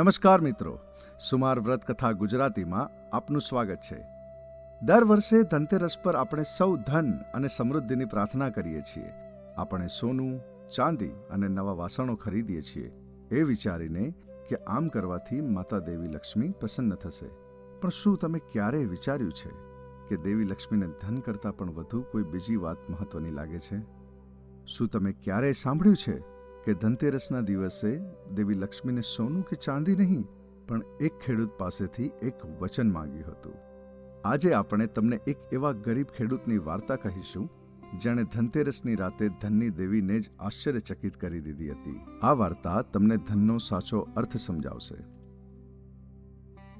નમસ્કાર મિત્રો. સુમાર વ્રત કથા ગુજરાતીમાં આપનું સ્વાગત છે. દર વર્ષે ધનતેરસ પર આપણે સૌ ધન અને સમૃદ્ધિની પ્રાર્થના કરીએ છીએ. આપણે સોનું, ચાંદી અને નવા વાસણો ખરીદીએ છીએ. એ વિચારીને કે આમ કરવાથી માતા દેવી લક્ષ્મી પ્રસન્ન થશે. પણ શું તમે ક્યારેય વિચાર્યું છે કે દેવી લક્ષ્મીને ધન કરતાં પણ વધુ કોઈ બીજી વાત મહત્વની લાગે છે? શું તમે ક્યારેય સાંભળ્યું છે કે ધનતેરસના દિવસે દેવી લક્ષ્મીને સોનું કે ચાંદી નહીં, પણ એક ખેડૂત પાસેથી એક વચન માંગ્યું હતું. આજે આપણે તમને એક એવા ગરીબ ખેડૂતની વાર્તા કહીશું, જેણે ધનતેરસની રાતે ધનની દેવીને જ આશ્ચર્યચકિત કરી દીધી હતી. આ વાર્તા તમને ધનનો સાચો અર્થ સમજાવશે.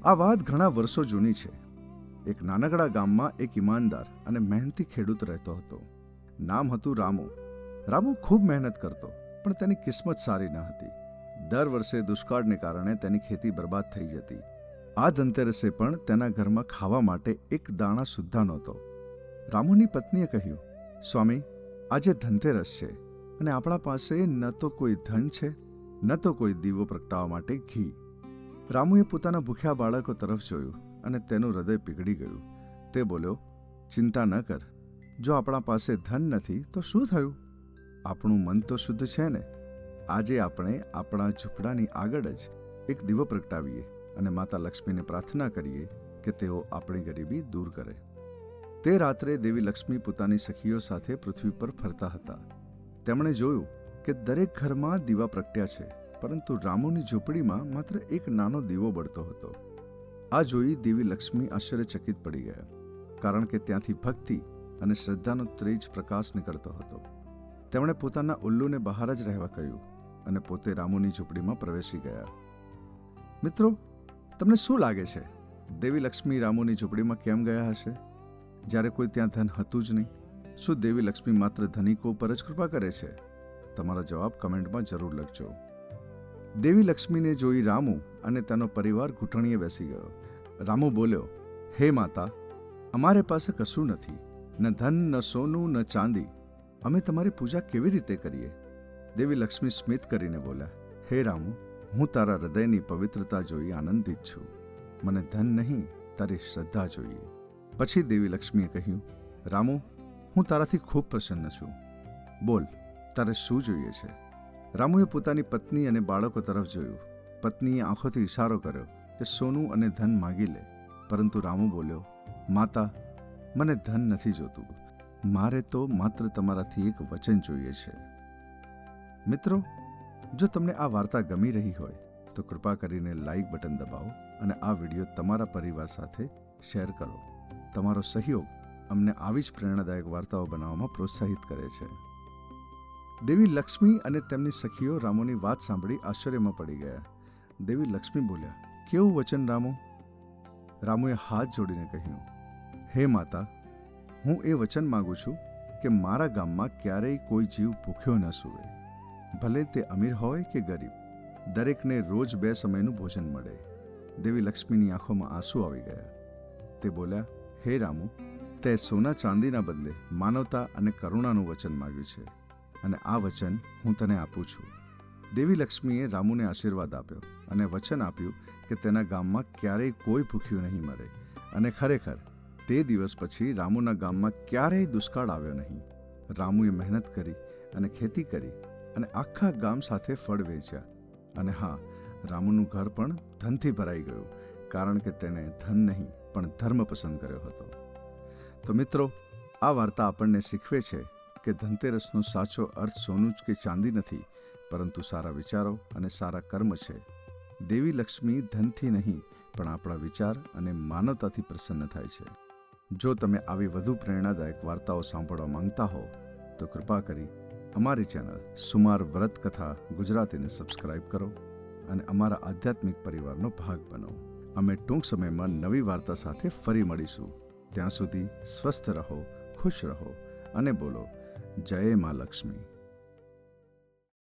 આ વાત ઘણા વર્ષો જૂની છે. એક નાનકડા ગામમાં એક ઈમાનદાર અને મહેનતી ખેડૂત રહેતો હતો. નામ હતું રામુ. રામુ ખૂબ મહેનત કરતો. પણ તેની કિસ્મત સારી ન હતી. દર વર્ષે દુષ્કાળને કારણે તેની ખેતી બરબાદ થઈ જતી. આ ધનતેરસે પણ તેના ઘરમાં ખાવા માટે એક દાણા સુદ્ધા નહોતો. રામુની પત્નીએ કહ્યું, સ્વામી, આજે ધનતેરસ છે અને આપણા પાસે ન તો કોઈ ધન છે, ન તો કોઈ દીવો પ્રગટાવવા માટે ઘી. રામુએ પોતાના ભૂખ્યા બાળકો તરફ જોયું અને તેનું હૃદય પીગળી ગયું. તે બોલ્યો, ચિંતા ન કર. જો આપણા પાસે ધન નથી તો શું થયું? આપણું મન તો શુદ્ધ છે ને? આજે આપણે આપણા ઝૂંપડાની આગળ જ એક દીવો પ્રગટાવીએ અને માતા લક્ષ્મીને પ્રાર્થના કરીએ કે તેઓ આપણી ગરીબી દૂર કરે. તે રાત્રે દેવી લક્ષ્મી પોતાની સખીઓ સાથે પૃથ્વી પર ફરતા હતા. તેમણે જોયું કે દરેક ઘરમાં દીવા પ્રગટ્યા છે, પરંતુ રામુની ઝૂંપડીમાં માત્ર એક નાનો દીવો બળતો હતો. આ જોઈ દેવી લક્ષ્મી આશ્ચર્યચકિત પડી ગયા, કારણ કે ત્યાંથી ભક્તિ અને શ્રદ્ધાનો ત્રેજ પ્રકાશ નીકળતો હતો. તેમણે પોતાના ઉલ્લુને બહાર જ રહેવા કહ્યું અને પોતે રામુની ઝૂંપડીમાં પ્રવેશી ગયા. મિત્રો, તમને શું લાગે છે? દેવી લક્ષ્મી રામુની ઝૂંપડીમાં કેમ ગયા હશે? જ્યારે કોઈ ત્યાં ધન હતું જ નહીં, શું દેવી લક્ષ્મી માત્ર ધનિકો પર જ કૃપા કરે છે? તમારો જવાબ કમેન્ટમાં જરૂર લખજો. દેવી લક્ષ્મીને જોઈ રામુ અને તેનો પરિવાર ઘૂંટણીએ બેસી ગયો. રામુ બોલ્યો, હે માતા, અમારે પાસે કશું નથી, ન ધન, ન સોનું, ન ચાંદી અમે તમારી પૂજા કેવી રીતે કરીએ? દેવી લક્ષ્મી સ્મિત કરીને બોલ્યા, હે રામુ, હું તારા હૃદયની પવિત્રતા જોઈ આનંદિત છું. મને ધન નહીં, તારી શ્રદ્ધા જોઈએ. પછી દેવી લક્ષ્મીએ કહ્યું, રામુ, હું તારાથી ખૂબ પ્રસન્ન છું. બોલ, તારે શું જોઈએ છે? રામુએ પોતાની પત્ની અને બાળકો તરફ જોયું. પત્નીએ આંખોથી ઇશારો કર્યો કે સોનું અને ધન માગી લે. પરંતુ રામુ બોલ્યો, માતા, મને ધન નથી જોતું. મારે તો માત્ર તમારાથી એક વચન જોઈએ છે. મિત્રો, જો તમને આ વાર્તા ગમી રહી હોય, તો કૃપા કરીને લાઇક બટન દબાવો અને આ વીડિયો તમારા પરિવાર સાથે શેર કરો. તમારો સહયોગ અમને આવી જ પ્રેરણાદાયક વાર્તાઓ બનાવવામાં પ્રોત્સાહિત કરે છે. દેવી લક્ષ્મી અને તેમની સખીઓ રામોની વાત સાંભળી આશ્ચર્યમાં પડી ગયા. દેવી લક્ષ્મી બોલ્યા, કેવું વચન, રામો? રામુએ હાથ જોડીને કહ્યું, હે માતા હું એ વચન માગું છું કે મારા ગામમાં ક્યારેય કોઈ જીવ ભૂખ્યો ન સૂવે. ભલે તે અમીર હોય કે ગરીબ, દરેકને રોજ બે સમયનું ભોજન મળે. દેવી લક્ષ્મીની આંખોમાં આંસુ આવી ગયા. તે બોલ્યા, હે રામુ, તે સોના ચાંદીના બદલે માનવતા અને કરુણાનું વચન માગ્યું છે, અને આ વચન હું તને આપું છું. દેવી લક્ષ્મીએ રામુને આશીર્વાદ આપ્યો અને વચન આપ્યું કે તેના ગામમાં ક્યારેય કોઈ ભૂખ્યું નહીં મરે અને ખરેખર તે દિવસ પછી રામુના ગામમાં ક્યારેય દુષ્કાળ આવ્યો નહીં. રામુએ મહેનત કરી અને ખેતી કરી અને આખા ગામ સાથે ફળ વેચ્યા. અને હા, રામુનું ઘર પણ ધનથી ભરાઈ ગયું, કારણ કે તેણે ધન નહીં, પણ ધર્મ પસંદ કર્યો હતો. તો મિત્રો, આ વાર્તા આપણને શીખવે છે કે ધનતેરસનો સાચો અર્થ સોનું જ કે ચાંદી નથી, પરંતુ સારા વિચારો અને સારા કર્મ છે. દેવી લક્ષ્મી ધનથી નહીં, પણ આપણા વિચાર અને માનવતાથી પ્રસન્ન થાય છે. જો તમે આવી વધુ પ્રેરણાદાયક વાર્તાઓ સાંભળવા માંગતા હો, તો કૃપા કરી અમારી ચેનલ સુમાર વ્રત કથા ગુજરાતીને સબસ્ક્રાઇબ કરો અને અમારા આધ્યાત્મિક પરિવારનો ભાગ બનો. અમે ટૂંક સમયમાં નવી વાર્તા સાથે ફરી મળીશું. ત્યાં સુધી સ્વસ્થ રહો, ખુશ રહો અને બોલો, જય મા લક્ષ્મી.